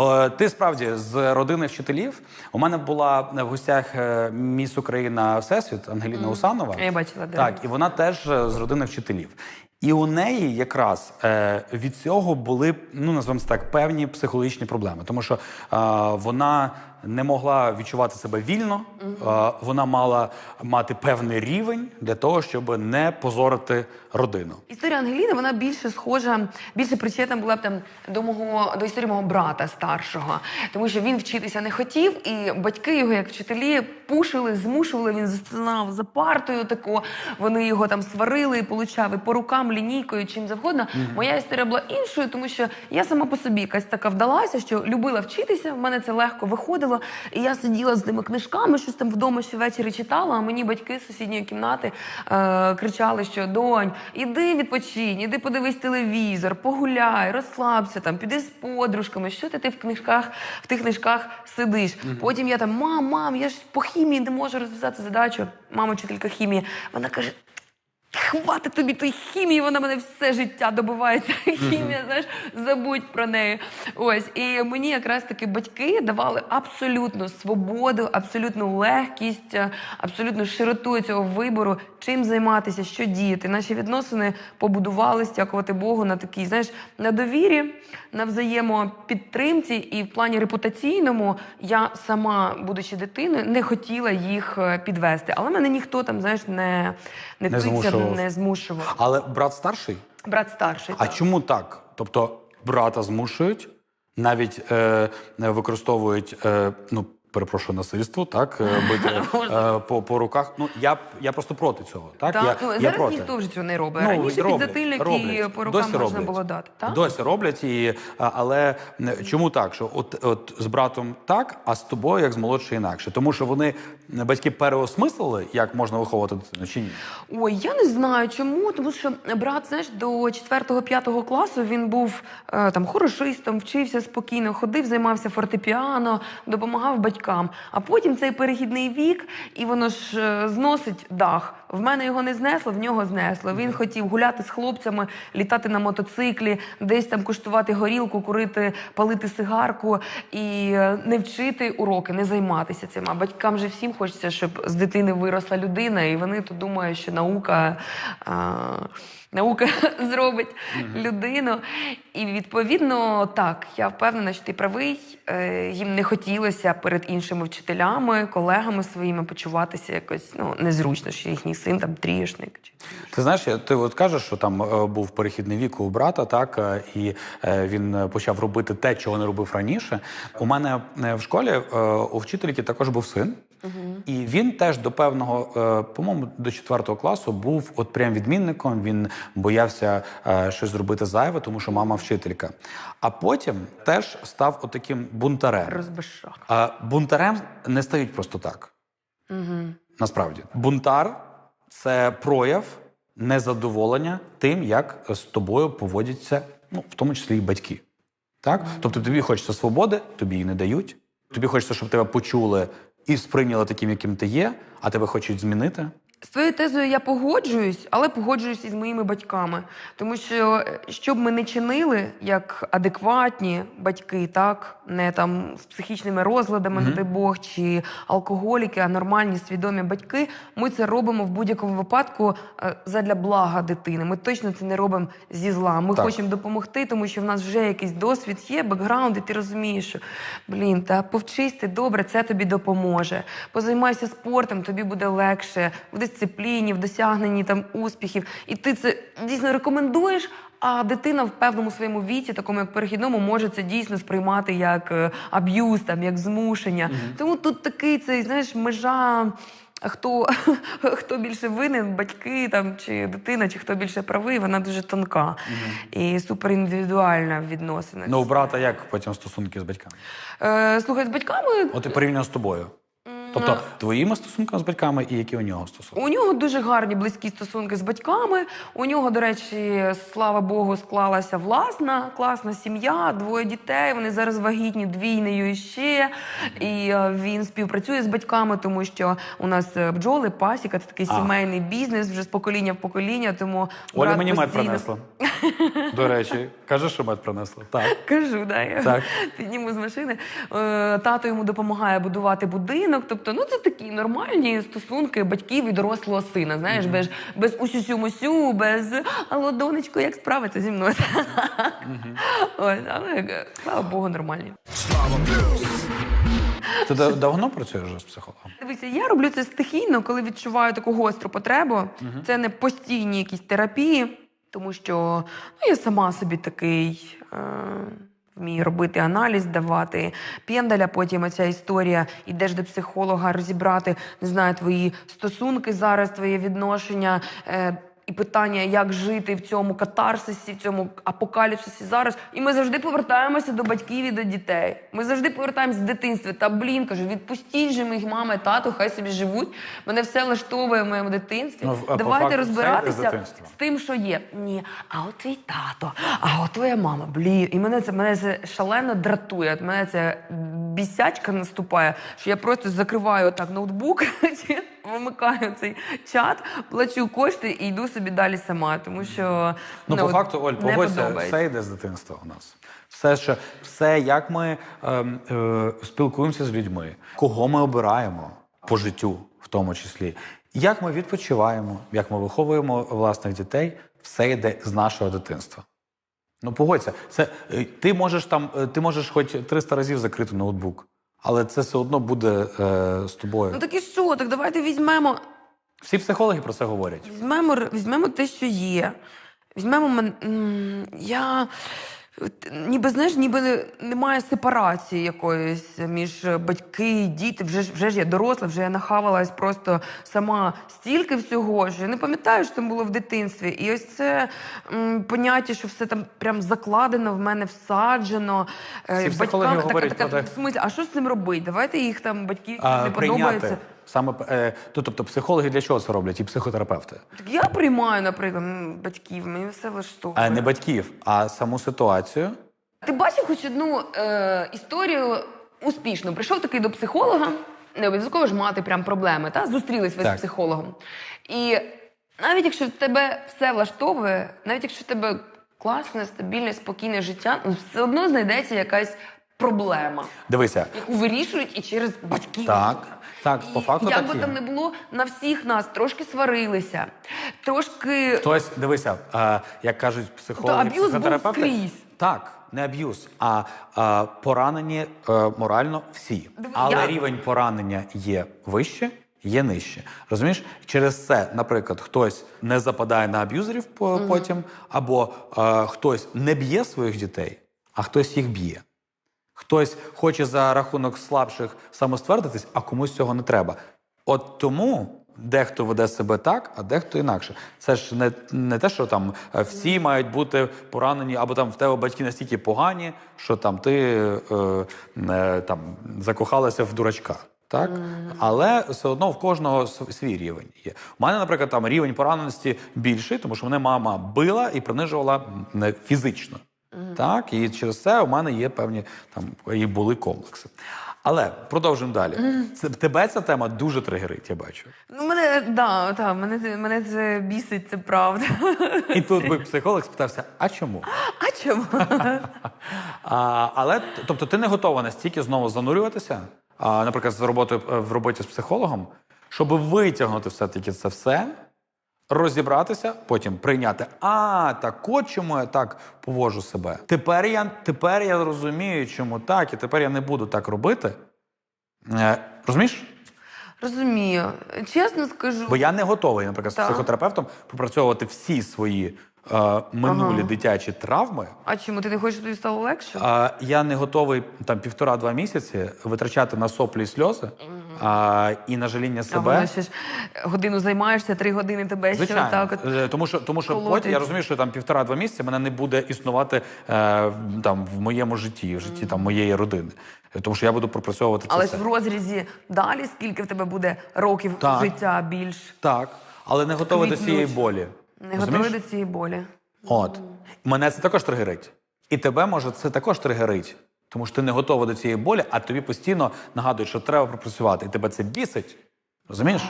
Е, Ти справді з родини вчителів. У мене була в гостях е, міс Україна Всесвіт Ангеліна Усанова. Я бачила. Так, і вона теж е, з родини вчителів. І у неї якраз від цього були, ну назвемо це так, певні психологічні проблеми, тому що вона не могла відчувати себе вільно, е, вона мала мати певний рівень для того, щоб не позорити родину. Історія Ангеліни вона більше схожа, більше причетна була б там до мого до історії мого брата старшого, тому що він вчитися не хотів, і батьки його, як вчителі, пушили, змушували. Він застинав за партою. Тако вони його там сварили, получав і по рукам, лінійкою, чим завгодно. Моя історія була іншою, тому що я сама по собі якась така вдалася, що любила вчитися. В мене це легко виходило. І я сиділа з тими книжками, щось там вдома ще ввечері читала. А мені батьки з сусідньої кімнати е, кричали, що донь, іди відпочинь, іди подивись телевізор, погуляй, розслабся там, піди з подружками. Що ти, ти в книжках, в тих книжках сидиш? Потім я там, мам, мам, я ж по хімії не можу розв'язати задачу. Мама, вчителька хімії. Вона каже. Хватить тобі тої хімії, вона мене все життя добувається. Хімія, знаєш, забудь про неї. Ось і мені якраз таки батьки давали абсолютно свободу, абсолютну легкість, абсолютно широту цього вибору, чим займатися, що діяти. Наші відносини побудувалися, дякувати Богу, на такій, знаєш, на довірі, на взаємопідтримці, і в плані репутаційному я сама, будучи дитиною, не хотіла їх е, підвести. Але мене ніхто там, знаєш, не, не, Не тицяв, змушував. не змушував. Але брат старший. Брат старший. А так. чому так? Тобто брата змушують, навіть е, використовують, е, ну перепрошую, насильство, так е, бити е, по, по руках. Ну я я просто проти цього. Так, Так, я, ну, я зараз проти. ніхто вже цього не робить. Ну, Раніше роблять, підзатильник по рукам Досі можна роблять. було дати. Так? Досі роблять, і, але чому так? Що от, от з братом так, а з тобою як з молодшою інакше? Тому що вони батьки переосмислили, як можна виховувати дитину чи ні? Ой, я не знаю чому, тому що брат, знаєш, до 4-5 класу він був е, там хорошистом, вчився спокійно, ходив, займався фортепіано, допомагав батькам. А потім цей перехідний вік, і воно ж е, зносить дах. В мене його не знесло, в нього знесло. Він хотів гуляти з хлопцями, літати на мотоциклі, десь там куштувати горілку, курити, палити сигарку і е, не вчити уроки, не займатися цим. А батькам же всім хочеться, щоб з дитини виросла людина, і вони то думають, що наука. А, Наука зробить людину. І відповідно, так, я впевнена, що ти правий. Е, Їм не хотілося перед іншими вчителями, колегами своїми почуватися якось ну, незручно, що їхній син там трішник. Ти знаєш, ти от кажеш, що там е, був перехідний вік у брата, так е, і він почав робити те, чого не робив раніше. У мене в школі у вчительки також був син, і він теж до певного, е, по-моєму, до четвертого класу був от прям відмінником. Він боявся е, щось зробити зайве, тому що мама вчителька. А потім теж став отаким бунтарем. Розбишак. А бунтарем не стають просто так. Угу. Насправді, бунтар це прояв незадоволення тим, як з тобою поводяться, ну, в тому числі і батьки. Так? Тобто тобі хочеться свободи, тобі її не дають. Тобі хочеться, щоб тебе почули і сприйняли таким, яким ти є, а тебе хочуть змінити. З твоєю тезою я погоджуюсь, але погоджуюсь із моїми батьками. Тому що е, що б ми не чинили як адекватні батьки, так не там з психічними розладами, не дай Бог, чи алкоголіки, а нормальні свідомі батьки, ми це робимо в будь-якому випадку е, задля блага дитини. Ми точно це не робимо зі зла. Ми Так. хочемо допомогти, тому що в нас вже якийсь досвід є, бекграунд, і ти розумієш, що блін, та повчись ти добре, це тобі допоможе. Позаймайся спортом, тобі буде легше в дисципліні, в досягненні там успіхів. І ти це дійсно рекомендуєш. А дитина в певному своєму віці, такому як перехідному, може це дійсно сприймати як е, аб'юз, там як змушення. Тому тут такий цей, знаєш, межа. Хто, хто більше винен, батьки там чи дитина, чи хто більше правий, вона дуже тонка і суперіндивідуальна в відносинах. Ну, у брата як потім стосунки з батьками? Е, слухай, з батьками От і порівняно з тобою. Тобто твоїми стосунками з батьками і які у нього стосунки? У нього дуже гарні близькі стосунки з батьками. У нього, до речі, слава Богу, склалася власна класна сім'я, двоє дітей. Вони зараз вагітні двійнею ще. І е, він співпрацює з батьками, тому що у нас е, бджоли, пасіка це такий А. сімейний бізнес вже з покоління в покоління. Тому Оля брат мені мед принесла. До речі, каже, що мед принесла. Так. Кажу, да, я Так. підніму з машини. Е, Тато йому допомагає будувати будинок. Тобто, ну це такі нормальні стосунки батьків і дорослого сина. Знаєш, без, без усю-сю-мусю, без алло, донечко, як справиться зі мною. Ось, але е, слава Богу, нормальні. Ти давно працюєш вже з психологом? Дивіться, я роблю це стихійно, коли відчуваю таку гостру потребу. Це не постійні якісь терапії, тому що ну, я сама собі такий. Е- Вмію робити аналіз, давати пендаля. Потім ця історія ідеш до психолога, розібрати не знаю, твої стосунки зараз, твоє відношення. І питання, як жити в цьому катарсисі, в цьому апокаліпсисі зараз. І ми завжди повертаємося до батьків і до дітей. Ми завжди повертаємося з дитинства. Та блін, кажу, відпустіть же моїх мама і тато, хай собі живуть. Мене все влаштовує в моєму дитинстві. Ну, Давайте з розбиратися з тим, що є. Ні, а от твій тато, а от твоя мама, блін. І мене це мене це шалено дратує. От мене це бісячка наступає, що я просто закриваю так ноутбук, вимикаю цей чат, плачу кошти і йду собі далі сама. Тому що Ну, по от факту, Оль, погодься, все йде з дитинства у нас. Все, що, все, як ми ем, е, спілкуємося з людьми, кого ми обираємо по життю, в тому числі, як ми відпочиваємо, як ми виховуємо власних дітей, все йде з нашого дитинства. Ну, погодься, це е, ти можеш там, е, ти можеш хоч 300 разів закрити ноутбук, але це все одно буде е, з тобою. Ну так і що? Так давайте візьмемо Всі психологи про це говорять. Візьмемо, візьмемо те, що є. Візьмемо мен... я. Ніби знаєш, ніби немає сепарації якоїсь між батьки і діти. Вже ж вже ж я доросла, вже я нахавалась просто сама стільки всього, що я не пам'ятаю, що там було в дитинстві. І ось це м, поняття, що все там прям закладено в мене, всаджено. Е, Всі психологи так- говорять так- про те- в смислі, а що з цим робити? Давайте їх там батьки А, не прийняти подобається. Саме е, то, тобто психологи для чого це роблять? І психотерапевти. Так я приймаю, наприклад, батьків, мені все влаштовує. А не батьків, а саму ситуацію. Ти бачив хоч одну е, історію успішно? Прийшов такий до психолога, не обов'язково ж мати прям проблеми, та? зустрілись ви Так. з психологом. І навіть якщо тебе все влаштовує, навіть якщо в тебе класне, стабільне, спокійне життя, ну все одно знайдеться якась проблема, Дивися, яку вирішують і через батьків. Так, так, по І факту як так би є. там не було, на всіх нас трошки сварилися, трошки хтось дивися, е, як кажуть психологи, Тобто аб'юз був психотерапевти. скрізь. Так, не аб'юз, а, а поранені е, морально всі. Диви, Але я- рівень поранення є вище, є нижче. Розумієш? Через це, наприклад, хтось не западає на аб'юзерів по- потім, або е, хтось не б'є своїх дітей, а хтось їх б'є. Хтось хоче за рахунок слабших самоствердитись, а комусь цього не треба. От тому дехто веде себе так, а дехто інакше. Це ж не, не те, що там е, всі мають бути поранені, або там в тебе батьки настільки погані, що там ти е, е, там закохалася в дурачка. Так, але все одно в кожного свій рівень є. У мене, наприклад, там рівень пораненості більший, тому що мене мама била і принижувала м, Так, і через це у мене є певні там і були комплекси. Але продовжуємо далі. Це тебе ця тема дуже тригерить, я бачу. Ну, мене да, та, мене, мене це бісить, це правда. І тут би психолог спитався: а чому? А чому? А, але тобто, ти не готова настільки знову занурюватися, а, наприклад, з роботою е, в роботі з психологом, щоб витягнути все-таки це все, розібратися, потім прийняти. А, так от чому я так поводжу себе. Тепер я, тепер я розумію, чому так, і тепер я не буду так робити. Е, розумієш? Розумію. Чесно скажу. Бо я не готовий, наприклад, з Так. психотерапевтом попрацьовувати всі свої е, минулі Ага. дитячі травми. А чому ти не хочеш, тобі стало легше? А я не готовий там півтора-два місяці витрачати на соплі і сльози а, і на жаління себе. воно ще ж годину займаєшся, три години тебе ще Звичайно, отак от. Е, тому що тому що потім я розумію, що там півтора-два місяці мене не буде існувати е, там в моєму житті, в житті там моєї родини. Е, Тому що я буду пропрацьовувати це Але все. ж в розрізі далі, скільки в тебе буде років Так. життя більш Так, але не готовий до цієї болі. Не Розумієш? готовий до цієї болі. От. Мене це також тригерить. І тебе може це також тригерить. Тому що ти не готова до цієї болі, а тобі постійно нагадують, що треба пропрацювати. І тебе це бісить. Розумієш?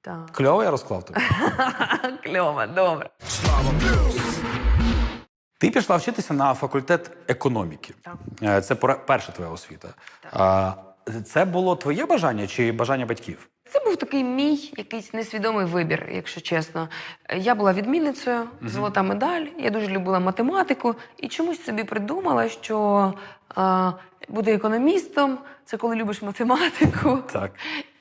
Так. Кльово я розклав тобі. Кльово, добре. Ти пішла вчитися на факультет економіки. Так. Е, Це пора- перша твоя освіта. А, Це було твоє бажання чи бажання батьків? Це був такий мій якийсь несвідомий вибір, якщо чесно. Я була відмінницею, золота медаль. Я дуже любила математику і чомусь собі придумала, що е, бути економістом це коли любиш математику. Так.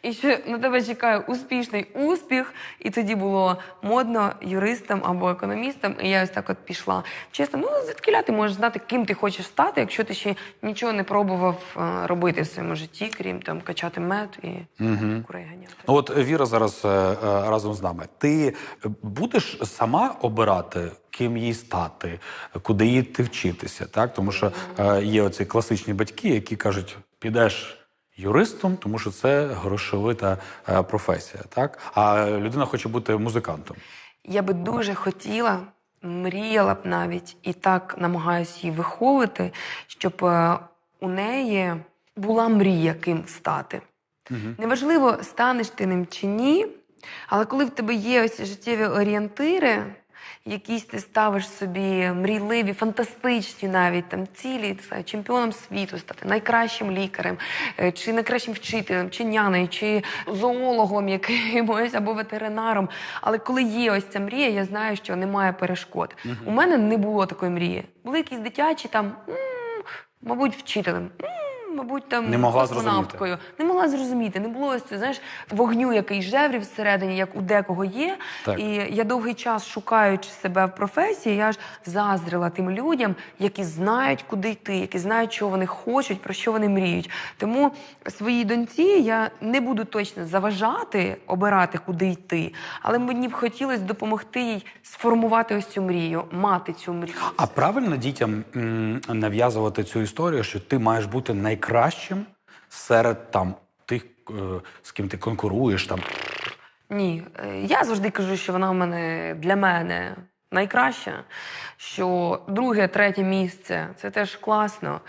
І що на тебе чекає успішний успіх, і тоді було модно юристом або економістом, і я ось так от пішла. Чесно, ну звідкиля ти можеш знати, ким ти хочеш стати, якщо ти ще нічого не пробував е, робити в своєму житті, крім там качати мед і Угу. курей ганяти. Ну, От Віра зараз е, е, разом з нами. Ти будеш сама обирати, ким їй стати, куди їй йти вчитися, так? Тому що е, є оці класичні батьки, які кажуть, підеш. Юристом, тому що це грошовита е, професія, так? А людина хоче бути музикантом. Я би дуже хотіла, мріяла б навіть і так намагаюся її виховувати, щоб е, у неї була мрія ким стати. Мгм. Неважливо, станеш ти ним чи ні, але коли в тебе є ось життєві орієнтири, якісь ти ставиш собі мрійливі, фантастичні навіть там цілі, знаю, чемпіоном світу стати, найкращим лікарем, е, чи найкращим вчителем, чи нянею, чи зоологом якимось або ветеринаром. Але коли є ось ця мрія, я знаю, що немає перешкод. У мене не було такої мрії. Були якісь дитячі там, м, мабуть, вчителем. м, Мабуть, там Не могла космонавткою. Не могла зрозуміти. Не було ось цього, знаєш, вогню, який жеврів всередині, як у декого є. Так. І я довгий час шукаючи себе в професії, я ж заздрила тим людям, які знають, куди йти, які знають, що вони хочуть, про що вони мріють. Тому своїй доньці я не буду точно заважати, обирати, куди йти, але мені б хотілося допомогти їй сформувати ось цю мрію, мати цю мрію. А правильно дітям нав'язувати цю історію, що ти маєш бути найкращим серед там тих, е, з ким ти конкуруєш там. Ні, е, я завжди кажу, що вона в мене для мене найкраща. Що друге, третє місце це теж класно.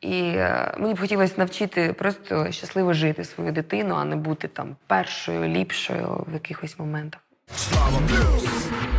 І е, мені б хотілося навчити просто щасливо жити свою дитину, а не бути там першою, ліпшою в якихось моментах. Slava Blues.